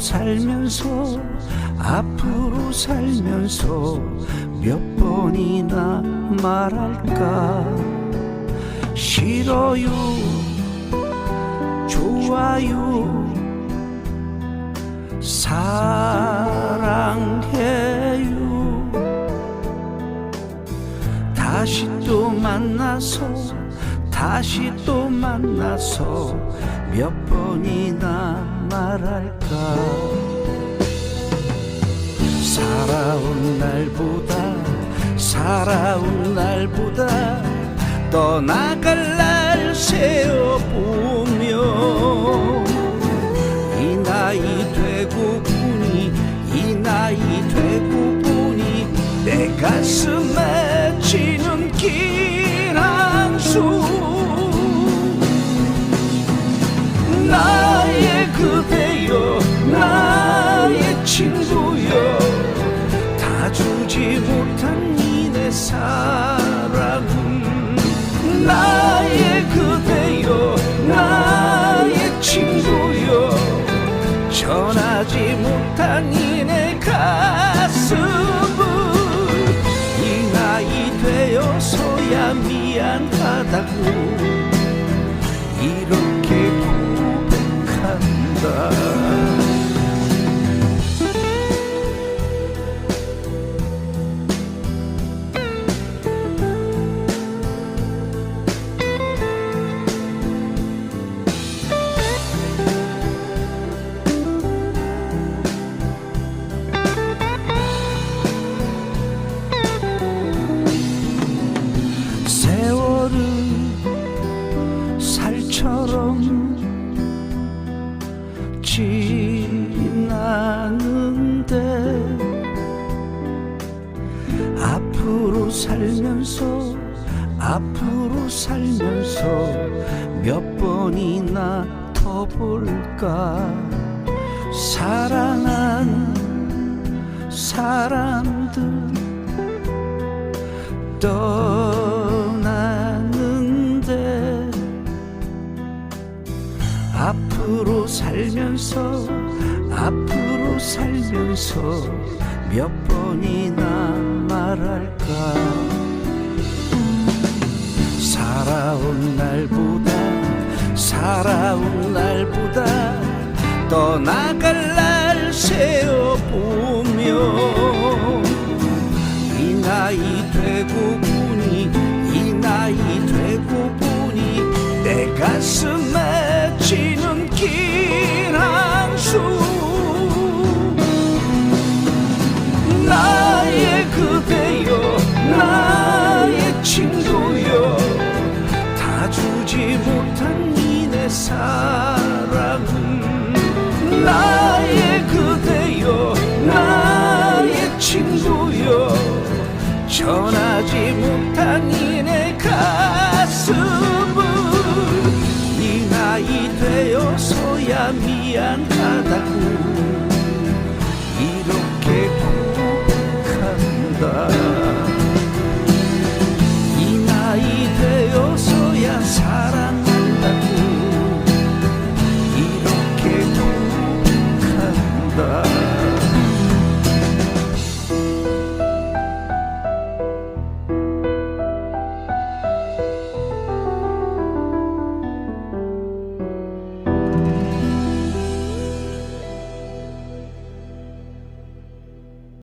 살면서 앞으로 살면서 몇 번이나 말할까? 싫어요. 좋아요. 사랑해요. 다시 또 만나서 다시 또 만나서 몇 번이나 말할까? 살아온 날보다 살아온 날보다 떠나갈 날 세어보며 이 나이 되고 보니 이 나이 되고 보니 내 가슴에 지는 긴 한숨 미안 세월은 살처럼 지나는데 앞으로 살면서 앞으로 살면서 몇 번이나 더 볼까? 사랑한 사람들 떠 앞으로 살면서 앞으로 살면서 몇 번이나 말할까? 살아온 날보다 살아온 날보다 떠나갈 날 세어보며 전하지 못한 이내 가슴은 이 나이 되어서야 미안하다고 이렇게 고백한다